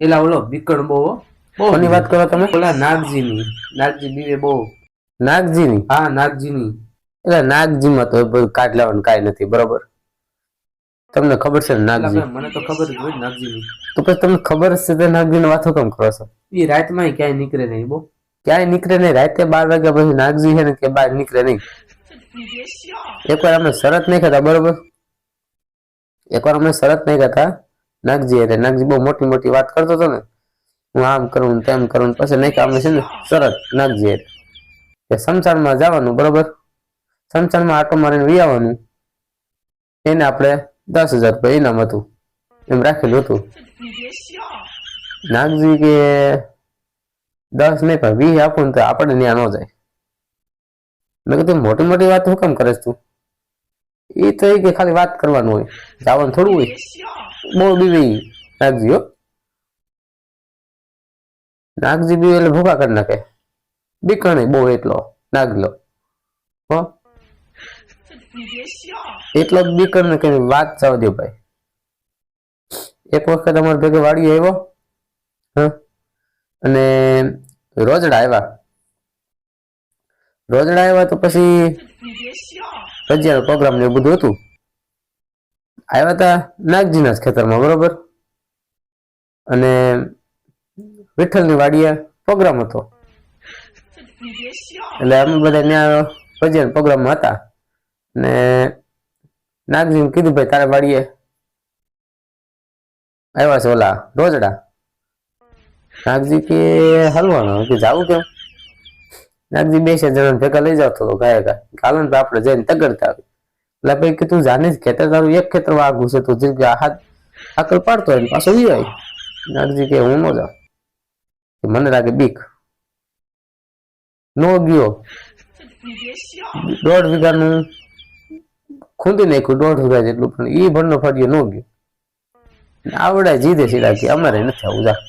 એલા ઓલો બીકણ બહુ કોની વાત કરો તમે? ઓલા નાગજીની. નાગજી બીવે બહુ. નાગજીની? હા નાગજીની. એટલે નાગજીમાં તો બધું કાઢ લેવાનું કાંઈ નથી બરોબર? તમને ખબર છે નાગજી? મને તો ખબર જ હોય નાગજીની. તો પછી તમને ખબર છે તે નાગજીની વાતો કેમ કરો છો? એ રાતમાં ક્યાંય નીકળે નહીં બહુ. ક્યાંય નીકળે નહીં? રાતે બાર વાગ્યા પછી નાગજી છે ને કે બહાર નીકળે નહીં? એકવાર અમે શરત નહીં ખાતા બરોબર? એકવાર અમે શરત નહીં ખાતા નાગજી એટલે નાગજી બહુ મોટી મોટી વાત કરતો હતો ને, હું આમ કરું તેમ કરું પછી નહીં કામ છે ને સરસ નાગજી કે સમસારમાં જવાનું, બરોબર? સમસારમાં આટો મારીને વી આવવાનું. એને આપણે દસ હજાર રૂપિયા ઇનામ હતું, એમ રાખેલું હતું. નાગજી કે દસ નહીં પણ વીસ આપું ને તો આપણે ત્યાં ન જાય. મેં કીધું, મોટી મોટી વાત હું કેમ કરે તું? એ તો એ કે ખાલી વાત કરવાનું હોય, જવાનું થોડું હોય. બહુ બીવી નાખજી હો. નાગજી બી એટલે ભૂખા કરી નાખે. બીકણે બહુ એટલો, નાગલો. હો. એટલો જ બીકણ ને કઈ વાત દે ભાઈ. એક વખત અમારે ભેગે વાડી આવ્યો, હ, અને રોજડા આવ્યા. રોજડા આવ્યા તો પછી રજિયાનો પ્રોગ્રામ ને બધું હતું. આવ્યા હતા નાગજીના જ ખેતરમાં, બરોબર? અને વિઠ્ઠલની વાડીએ પ્રોગ્રામ હતો. એટલે અમે બધા ત્યાં ભજન પ્રોગ્રામમાં હતા. ને નાગજીને કીધું, ભાઈ, તારે વાડીએ આવ્યા છે ઓલા રોજડા. નાગજી કે, હલવાનો, કે જાવું કેમ? નાગજી બે છે જણા ભેગા લઈ જાવ તો ગાયકા ગા હાલો ને આપણે જઈને તગડતા આવી એટલે ભાઈ કે તું જાને જ ખેતર તારું એક ખેતર વાગું છે, તું જે હાથ આકલ પાડતો હોય પાછો ઈ આવી નાગજી કે હું ન જાઉં. મને લાગે બીક. નો ગયો. દોઢ વીઘાનું ખૂંદી નાખ્યું, દોઢ વીઘા જેટલું પણ ઈ ભણનો ફળિયો નો ગયો. આવડે જીદે સીધા કે અમારે નથી આવું, જા.